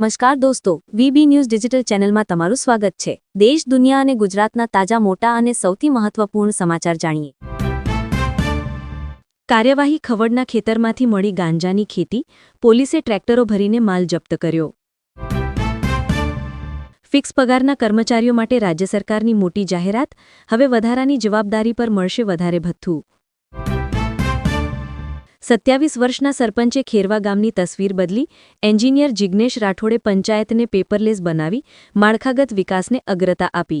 નમસ્કાર દોસ્તો, VB news digital ચેનલમાં તમારું સ્વાગત છે. દેશ, દુનિયા અને ગુજરાતના તાજા, મોટા અને સૌથી મહત્વપૂર્ણ સમાચાર જાણીએ. કાર્યવાહી ખવડના ખેતરમાંથી મળી ગાંજાની ખેતી, પોલીસે ટ્રેક્ટરો ભરીને માલ જપ્ત કર્યો. ફિક્સ પગારના કર્મચારીઓ માટે રાજ્ય સરકારની મોટી જાહેરાત, હવે વધારાની જવાબદારી પર મળશે વધારે ભથ્થું. સત્યાવીસ વર્ષના સરપંચે ખેરવા ગામની તસવીર બદલી, એન્જિનિયર જિગ્નેશ રાઠોડે પંચાયતને પેપરલેસ બનાવી, માળખાગત વિકાસને અગ્રતા આપી.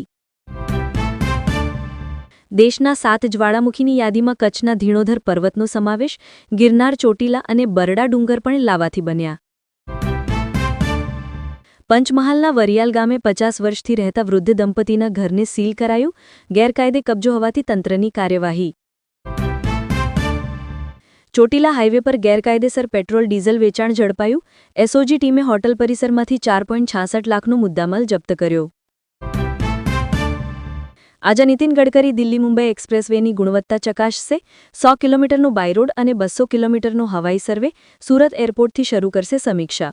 દેશના સાત જ્વાળામુખીની યાદીમાં કચ્છના ધીણોધર પર્વતનો સમાવેશ, ગિરનાર ચોટીલા અને બરડા ડુંગર પણ લાવાથી બન્યા. પંચમહાલના વરિયાલ ગામે પચાસ વર્ષથી રહેતા વૃદ્ધ દંપતીના ઘરને સીલ કરાયું, ગેરકાયદે કબજો હોવાથી તંત્રની કાર્યવાહી. ચોટીલા હાઇવે પર ગેરકાયદેસર પેટ્રોલ, ડીઝલ વેચાણ ઝડપાયું. એસઓજી ટીમે હોટલ પરિસરમાંથી ચાર લાખનો મુદ્દામાલ જપ્ત કર્યો. આજે નીતિન ગડકરી દિલ્હી મુંબઈ એક્સપ્રેસવેની ગુણવત્તા ચકાસશે. સો કિલોમીટરનો બાયરોડ અને બસો કિલોમીટરનો હવાઈ સર્વે સુરત એરપોર્ટથી શરૂ કરશે સમીક્ષા.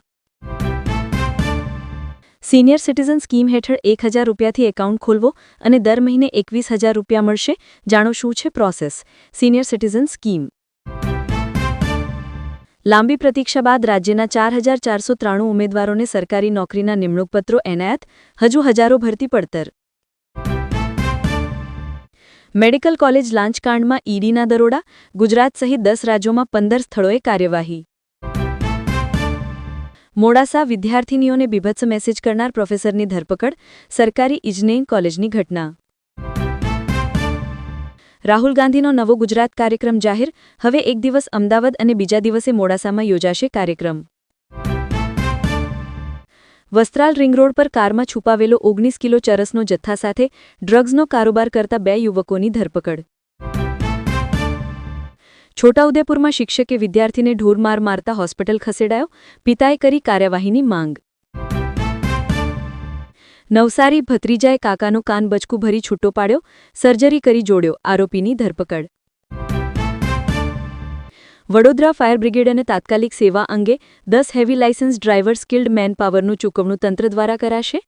સિનિયર સિટીઝન સ્કીમ હેઠળ એક હજાર રૂપિયાથી એકાઉન્ટ ખોલવો અને દર મહિને એકવીસ હજાર રૂપિયા મળશે. જાણો શું છે પ્રોસેસ? સિનિયર સિટીઝન સ્કીમ લાંબી પ્રતીક્ષા બાદ રાજ્યના ચાર હજાર ચારસો ત્રાણું ઉમેદવારોને સરકારી નોકરીના નિમણૂકપત્રો એનાયત, હજુ હજારો ભરતી પડતર. મેડિકલ કોલેજ લાંચકાંડમાં ઈડીના દરોડા, ગુજરાત સહિત દસ રાજ્યોમાં પંદર સ્થળોએ કાર્યવાહી. મોડાસા વિદ્યાર્થિનીઓને બીભત્સ મેસેજ કરનાર પ્રોફેસરની ધરપકડ, સરકારી ઇજનેર કોલેજની ઘટના. રાહુલ ગાંધીનો નવો ગુજરાત કાર્યક્રમ જાહેર. હવે એક દિવસ અમદાવાદ અને બીજા દિવસે મોડાસામાં યોજાશે કાર્યક્રમ. વસ્ત્રાલ રિંગ રોડ પર કારમાં છુપાવેલો ઓગણીસ કિલો ચરસનો જથ્થા સાથે ડ્રગ્સનો કારોબાર કરતા બે યુવકોની ધરપકડ. છોટાઉદેપુરમાં શિક્ષકે વિદ્યાર્થીને ઢોરમાર મારતા હોસ્પિટલ ખસેડાયો. પિતાએ કરી કાર્યવાહીની માંગ. નવસારી ભત્રીજાએ કાકાનો કાન બચકું ભરી છૂટો પાડ્યો, સર્જરી કરી જોડ્યો, આરોપીની ધરપકડ. વડોદરા ફાયર બ્રિગેડ અને તાત્કાલિક સેવા અંગે દસ heavy licence driver skilled man પાવરનું ચૂકવણું તંત્ર દ્વારા કરાશે?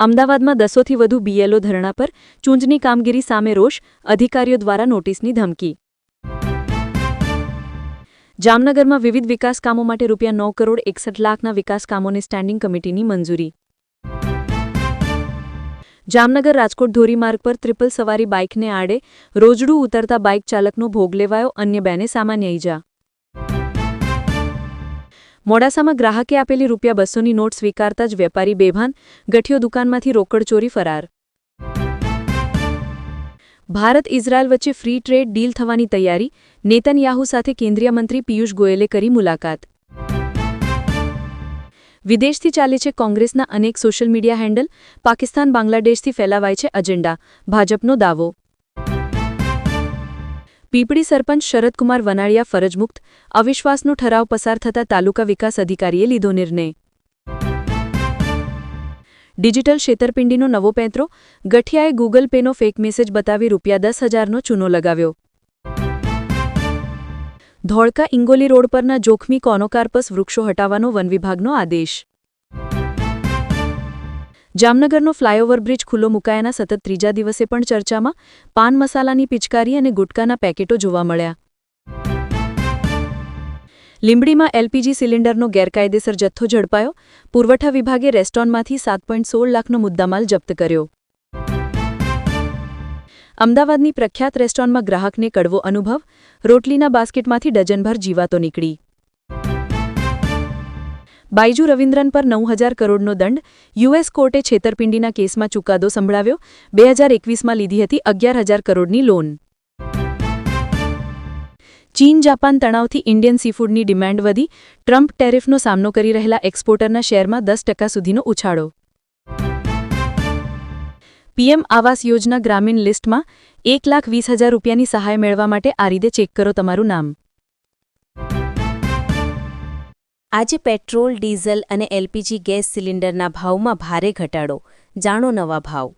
અમદાવાદમાં દસોથી વધુ બીએલઓ ધરણા પર ચૂંટણી કામગીરી સામે રોષ, અધિકારીઓ દ્વારા નોટિસની ધમકી. જામનગરમાં વિવિધ વિકાસ કામો માટે રૂપિયા નવ કરોડ એકસઠ લાખના વિકાસ કામોને સ્ટેન્ડિંગ કમિટીની મંજૂરી. જામનગર રાજકોટ ધોરીમાર્ગ પર ટ્રિપલ સવારી બાઇકને આડે રોજડું ઉતરતા બાઇક ચાલકનો ભોગ લેવાયો અન્ય બેને સામાન્ય ઈજા. મોડાસામાં ગ્રાહકે આપેલી રૂપિયા બસોની નોટ સ્વીકારતા જ વેપારી બેભાન ગઠિયો દુકાનમાંથી રોકડ ચોરી ફરાર. ભારત ઇઝરાયલ વચ્ચે ફ્રી ટ્રેડ ડીલ થવાની તૈયારી, નેતનયાહુ સાથે કેન્દ્રીય મંત્રી પિયુષ ગોયલે કરી મુલાકાત. વિદેશથી ચાલે છે કોંગ્રેસના અનેક સોશિયલ મીડિયા હેન્ડલ, પાકિસ્તાન બાંગ્લાદેશથી ફેલાવાય છે અજેન્ડા ભાજપનો દાવો. પીપળી સરપંચ શરદકુમાર વનાળિયા ફરજમુક્ત, અવિશ્વાસનો ઠરાવ પસાર થતા તાલુકા વિકાસ અધિકારીએ લીધો નિર્ણય. ડિજિટલ છેતરપિંડીનો નવો પેંતરો, ગઠિયાએ ગૂગલ પેનો ફેક મેસેજ બતાવી રૂપિયા દસ હજારનો ચૂનો લગાવ્યો. ધોળકા ઇંગોલી રોડ પરના જોખમી કોનોકાર્પસ વૃક્ષો હટાવવાનો વન વિભાગનો આદેશ. જામનગરનો ફ્લાયઓવર બ્રિજ ખુલ્લો મુકાયાના સતત ત્રીજા દિવસે પણ ચર્ચામાં પાન મસાલાની પિચકારી અને ગુટકાના પેકેટો જોવા મળ્યા. લીંબડીમાં એલપીજી સિલિન્ડરનો ગેરકાયદેસર જથ્થો ઝડપાયો. પુરવઠા વિભાગે રેસ્ટોરન્ટમાંથી સાત પોઈન્ટ સોળ લાખનો મુદ્દામાલ જપ્ત કર્યો. અમદાવાદની પ્રખ્યાત રેસ્ટોરન્ટમાં ગ્રાહકને કડવો અનુભવ. રોટલીના બાસ્કેટમાંથી ડઝનભર જીવાતો નીકળી. બાઇજુ રવિન્દ્રન પર નવ હજાર કરોડનો દંડ. યુએસ કોર્ટે છેતરપિંડીના કેસમાં ચુકાદો સંભળાવ્યો. બે હજાર એકવીસમાં લીધી હતી અગિયાર હજાર કરોડની લોન. ચીન, જાપાન તણાવથી ઇન્ડિયન સીફૂડની ડિમાન્ડ વધી. ટ્રમ્પ ટેરિફનો સામનો કરી રહેલા એક્સપોર્ટરના શેરમાં દસ ટકા સુધીનો ઉછાળો. પીએમ આવાસ યોજના ગ્રામીણ લિસ્ટમાં એક લાખ વીસ હજાર રૂપિયાની સહાય મેળવવા માટે આ રીતે ચેક કરો તમારું નામ. આજે પેટ્રોલ, ડીઝલ અને એલપીજી ગેસ સિલિન્ડરના ભાવમાં ભારે ઘટાડો. જાણો નવા ભાવ.